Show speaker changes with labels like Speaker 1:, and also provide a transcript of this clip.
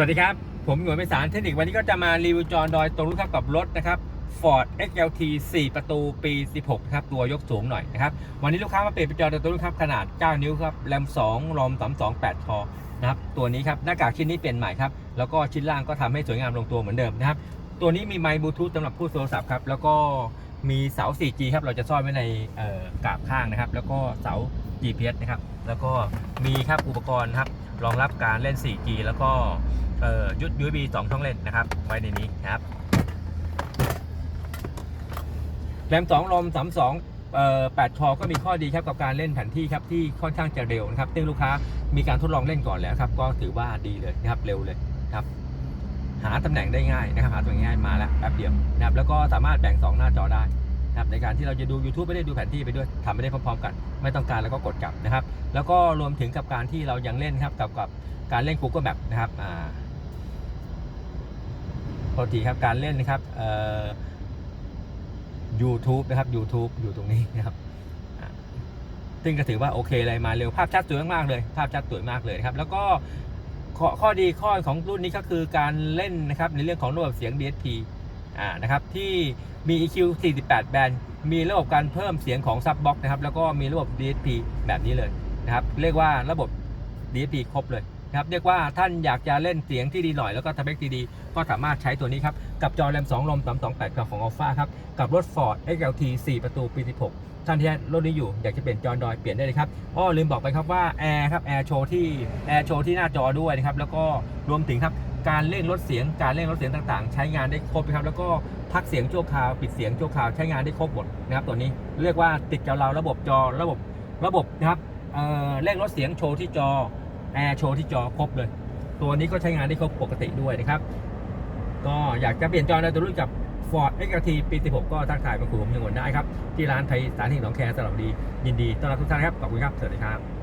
Speaker 1: สวัสดีครับ ผมหน่วยไปสารเทคนิควันนี้ก็จะมารีวิวจอดอยตรงรุ่นครับกับรถนะครับ Ford XLT 4 ประตูปี 16ครับตัวยกสูงหน่อยนะครับ วันนี้ลูกค้ามาเปลี่ยนเป็นจอดอยตรงรุ่นครับขนาด 9 นิ้วครับแรม2รอม32 8คอนะครับตัวนี้ครับหน้ากากชิ้นนี้เปลี่ยนใหม่ครับแล้วก็ชิ้นล่างก็ทำให้สวยงามลงตัวเหมือนเดิมนะครับตัวนี้มีไมค์บลูทูธสำหรับผู้โทรศัพท์ครับแล้วก็มีเสา 4G ครับเราจะซ่อนไว้ในเอ่อกาบข้างนะครับ แล้วก็เสา GPS นะครับแล้วก็มีครับอุปกรณ์ครับรองรับการเล่น 4G แล้วก็ เอ่อยุด USB 2ช่องเล่นนะครับ ไว้ในนี้นะครับแรม2ลม32เอ่อ8คอก็มีข้อดีครับกับการเล่นแผนที่ครับที่ค่อนข้างจะเร็วนะครับซึ่งลูกค้ามีการทดลองเล่นก่อนแล้วครับ ก็ถือว่าดีเลยนะครับเร็วเลยครับ หาตำแหน่งได้ง่ายนะครับหาตำแหน่งง่ายมาแล้วแป๊บเดียวนะครับแล้วก็สามารถแบ่ง 2 หน้าจอได้นะครับในการที่เราจะดู YouTube ไปได้ดูแผนที่ไปด้วยทำไปได้พร้อมๆกัน ไม่ต้องการแล้วก็กดกลับนะครับ แล้วก็รวมถึงกับการที่เรายังเล่นครับกับกับการเล่น Google Map นะครับอ่า โทษทีครับการเล่นนะครับเอ่อ YouTube นะครับ YouTube อยู่ตรงนี้นะครับซึ่งก็ถือว่าโอเคเลยมาเร็วภาพชัดสวยมากเลย ภาพชัดสวยมากเลยนะครับ แล้วก็ข้อข้อดีข้อของรุ่นนี้ก็คือการเล่นนะครับในเรื่องของระบบเสียง DSP อ่านะครับที่มี EQ 48 แบนด์มีระบบการเพิ่มเสียงของ Subbox นะครับแล้วก็มีระบบ DSP แบบนี้เลยนะครับ เรียกว่าระบบ DSP ครบเลย นะครับเรียกว่าท่านอยากจะเล่นเสียงที่ดีหน่อยแล้วก็ทำให้ดีๆก็สามารถใช้ตัวนี้ครับ กับจอแรม2ลม328กับของ Alpha ครับ กับรถ Ford XLT 4 ประตูปี 16 ท่านที่รถนี้อยู่อยากจะเปลี่ยนจอดอยเปลี่ยนได้เลยครับอ้อลืมบอกไปครับว่าแอร์ครับแอร์โชว์ที่แอร์โชว์ที่หน้าจอด้วยนะครับแล้วก็รวมถึงครับการเล่นลดเสียงการเล่นลดเสียงต่างๆ ใช้งานได้ครบครับ แล้วก็พักเสียงชั่วคราวปิดเสียงชั่วคราวใช้งานได้ครบหมดนะครับตัวนี้เรียกว่าติดกับเราระบบจอระบบระบบนะครับเอ่อเร่งลดเสียงโชว์ที่จอ แอร์โชว์ที่จอครบเลย ตัวนี้ก็ใช้งานได้ครบปกติด้วยนะครับ ก็อยากจะเปลี่ยนจอในตัวรุ่นกับ Ford XRT ปี 16 ก็ทักทายมาคุยผมยังวนได้ครับ ที่ร้านไทยสถานที่หนองแคสำหรับดียินดีต้อนรับทุกท่านครับ ขอบคุณครับ สวัสดีครับ